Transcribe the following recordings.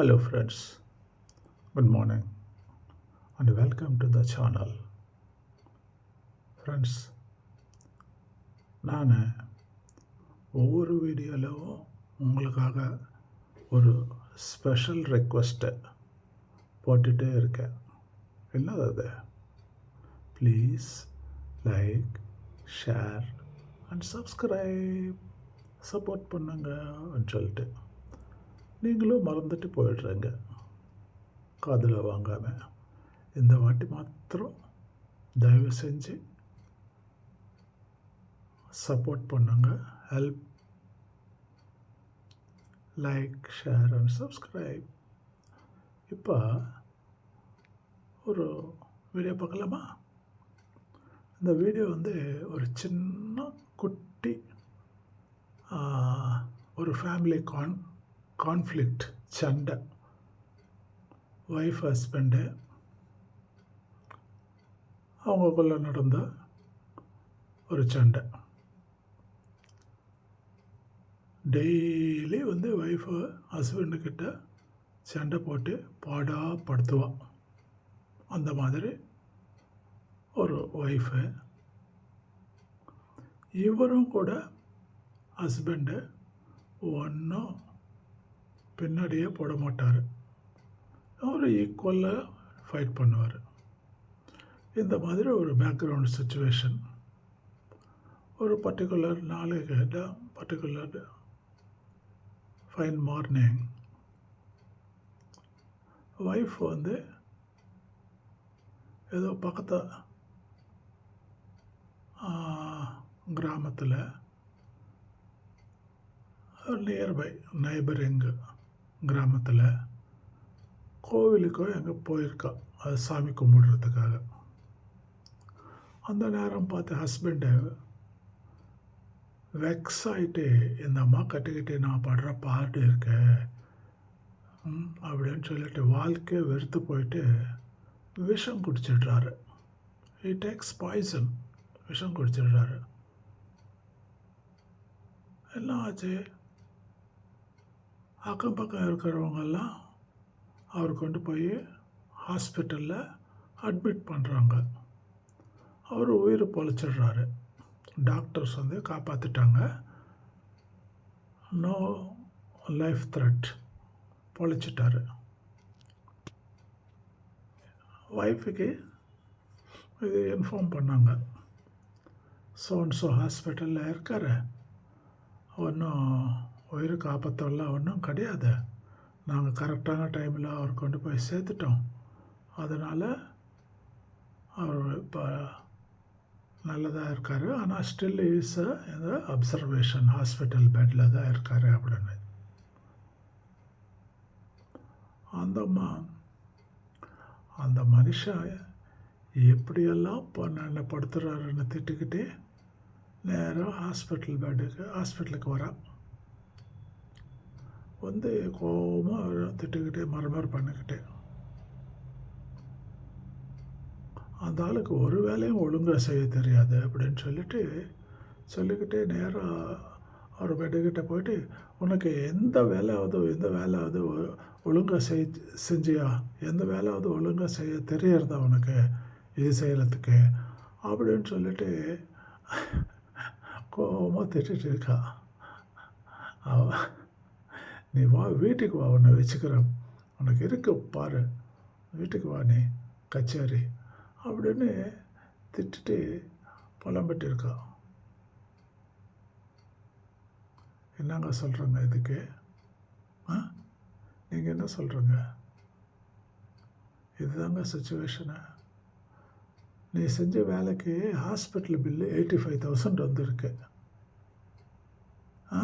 Hello, friends. Good morning and welcome to the channel. Friends நான் ஒவ்வொரு வீடியோவிலும் உங்களுக்காக ஒரு ஸ்பெஷல் ரெக்வஸ்ட்டை போட்டுகிட்டே இருக்கேன் என்னது அது please like share and subscribe support பண்ணுங்கன்னு சொல்லிட்டு நீங்களும் மறந்துட்டு போயிடுறீங்க. காதில் வாங்காமல் இந்த வாட்டி மாத்திரம் தயவு செஞ்சு சப்போர்ட் பண்ணுங்க. Help like share and subscribe இப்போ ஒரு வீடியோ பார்க்கலாமா? இந்த வீடியோ வந்து ஒரு சின்ன குட்டி ஒரு ஃபேமிலி கான் கான்ஃப்ளிக்ட் சண்டை. ஒய்ஃப் ஹஸ்பண்டு அவங்களுக்குள்ள நடந்த ஒரு சண்டை. டெய்லி வந்து ஒய்ஃபு ஹஸ்பண்டுக்கிட்ட சண்டை போட்டு பாடா படுத்துவான் அந்த மாதிரி ஒரு ஒய்ஃபு இவரும் கூட ஹஸ்பண்டு ஒன்றும் பின்னாடியே போட மாட்டார். அவர் ஈக்குவலாக ஃபைட் பண்ணுவார். இந்த மாதிரி ஒரு பேக்ரவுண்ட் சுச்சுவேஷன் ஒரு பர்டிகுலர் நாளைக்கு பர்டிகுலர் ஃபைன் மார்னிங் ஒய்ஃப் வந்து ஏதோ பக்கத்து கிராமத்தில் நியர்பை நைபரிங்கு கிராமத்தில் கோவிலுக்கோ எங்கே போயிருக்கா? அது சாமி கும்பிடுறதுக்காக. அந்த நேரம் பார்த்து ஹஸ்பண்டு வெக்ஸ் ஆகிட்டு இந்த அம்மா கட்டிக்கிட்டு நான் படுற பாடு இருக்க? ம், அப்படின்னு சொல்லிட்டு வாழ்க்கையை வெறுத்து போயிட்டு விஷம் குடிச்சிடுறாரு. He டேக்ஸ் பாய்சன் விஷம் குடிச்சிடுறாரு. என்ன ஆச்சு? அக்கம் பக்கம் இருக்கிறவங்கெல்லாம் அவர் கொண்டு போய் ஹாஸ்பிட்டலில் அட்மிட் பண்ணுறாங்க அவர் உயிர் பொழைச்சிடுறாரு. டாக்டர்ஸ் வந்து காப்பாற்றிட்டாங்க நோ லைஃப் த்ரெட் பொழைச்சிட்டாரு. ஒய்ஃபுக்கு இது இன்ஃபார்ம் பண்ணாங்க. சோன் ஸோ ஹாஸ்பிட்டலில் இருக்கார். ஒன்றும் உயிருக்கு ஆபத்தெல்லாம் ஒன்றும் கிடையாது. நாங்கள் கரெக்டான டைமில் அவர் கொண்டு போய் சேர்த்துட்டோம். அதனால் அவர் இப்போ நல்லதாக இருக்கார். ஆனால் ஸ்டில் இஸ் இந்த அப்சர்வேஷன் ஹாஸ்பிட்டல் பெட்டில் தான் இருக்கார் அப்படின்னு. அந்த அந்த மனுஷன் எப்படியெல்லாம் பண்ண படுத்துறாருன்னு திட்டுக்கிட்டே நேராக ஹாஸ்பிட்டல் பெட்டுக்கு ஹாஸ்பிட்டலுக்கு வரான். வந்து கோபமாக திட்டுக்கிட்டே மரமர் பண்ணிக்கிட்டேன் அந்த ஆளுக்கு ஒரு வேலையும் ஒழுங்காக செய்ய தெரியாது அப்படின்னு சொல்லிட்டு சொல்லிக்கிட்டே நேராக அவர் பெட்டுக்கிட்ட போயிட்டு உனக்கு எந்த வேலையாவது எந்த வேலையாவது ஒழுங்காக செய் செஞ்சியா? எந்த வேலையாவது ஒழுங்காக செய்ய தெரியறதா உனக்கு? இது செய்கிறதுக்கு அப்படின்னு சொல்லிட்டு கோபமாக திட்டிகிட்டு இருக்கா. நீ வா வீட்டுக்கு வா உன்னை வச்சுக்கிறேன். உனக்கு இருக்கு பாரு. வீட்டுக்கு வா நீ கச்சேரி. அப்படின்னு திட்டுட்டு புலம்பிட்டு இருக்கா என்னங்க சொல்கிறேங்க இதுக்கு? ஆ? நீங்கள் என்ன சொல்கிறீங்க இதுதாங்க சுச்சுவேஷனு நீ செஞ்ச வேலைக்கு hospital bill eighty five thousand வந்திருக்கு ஆ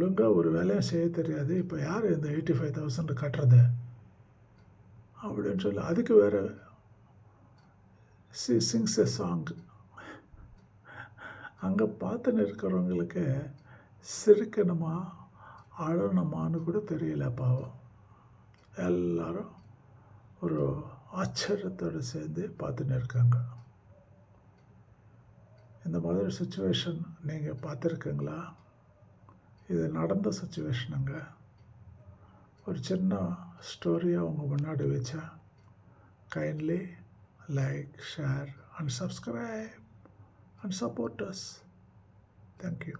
ஒழுங்காக ஒரு வேலையும் செய்ய தெரியாது. இப்போ யார் இந்த எயிட்டி ஃபைவ் தௌசண்ட் கட்டுறது? அப்படின்னு சொல்லி அதுக்கு வேறு சி சிங்ஸ் எ சாங் அங்கே பார்த்துன்னு இருக்கிறவங்களுக்கு சிரிக்கணுமா அழணுமான்னு கூட தெரியல பாவம். எல்லாரும் ஒரு ஆச்சரியத்தோடு சேர்ந்து பார்த்துன்னு இருக்காங்க இந்த மாதிரி சுச்சுவேஷன் நீங்கள் பார்த்துருக்கீங்களா? இது நடந்த சுச்சுவேஷனுங்க ஒரு சின்ன ஸ்டோரியை உங்கள் முன்னாடி வச்சேன் kindly like share and subscribe and support us thank you